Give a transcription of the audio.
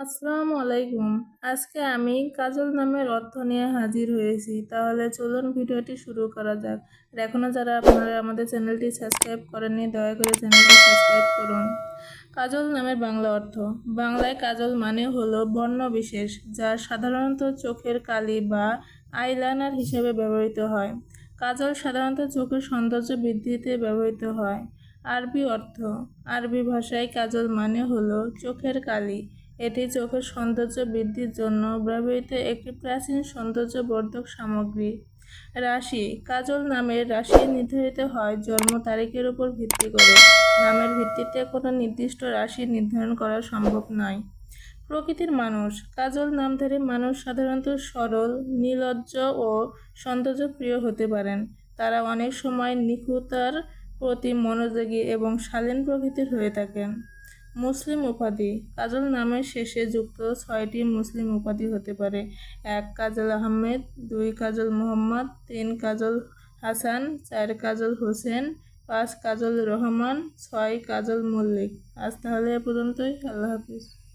আসসালামু আলাইকুম। আজকে আমি কাজল নামের অর্থ নিয়ে হাজির হয়েছি। তাহলে চলুন ভিডিওটি শুরু করা যাক। এখনও যারা আপনারা আমাদের চ্যানেলটি সাবস্ক্রাইব করেননি, দয়া করে চ্যানেলটি সাবস্ক্রাইব করুন। কাজল নামের বাংলা অর্থ। বাংলায় কাজল মানে হলো বর্ণ বিশেষ, যা সাধারণত চোখের কালি বা আইলাইনার হিসেবে ব্যবহৃত হয়। কাজল সাধারণত চোখের সৌন্দর্য বৃদ্ধিতে ব্যবহৃত হয়। আরবি অর্থ। আরবি ভাষায় কাজল মানে হলো চোখের কালি। এটি চোখের সৌন্দর্য বৃদ্ধির জন্য ব্যবহৃত একটি প্রাচীন সৌন্দর্যবর্ধক সামগ্রী। রাশি, কাজল নামের রাশি নির্ধারিত হয় জন্ম তারিখের উপর ভিত্তি করে। নামের ভিত্তিতে কোনো নির্দিষ্ট রাশি নির্ধারণ করা সম্ভব নয়। প্রকৃতির মানুষ, কাজল নামধারী মানুষ সাধারণত সরল নির্লজ্জ ও সৌন্দর্যপ্রিয় হতে পারেন। তারা অনেক সময় নিখুঁতার প্রতি মনোযোগী এবং শালীন প্রকৃতির হয়ে থাকেন। মুসলিম উপাধি। কাজল নামের শেষে যুক্ত ছয়টি মুসলিম উপাধি হতে পারে। এক কাজল আহমেদ, দুই কাজল মোহাম্মদ, তিন কাজল হাসান, চার কাজল হোসেন, পাঁচ কাজল রহমান, ছয় কাজল মল্লিক। আজ তাহলে এ পর্যন্তই। আল্লাহ হাফিজ।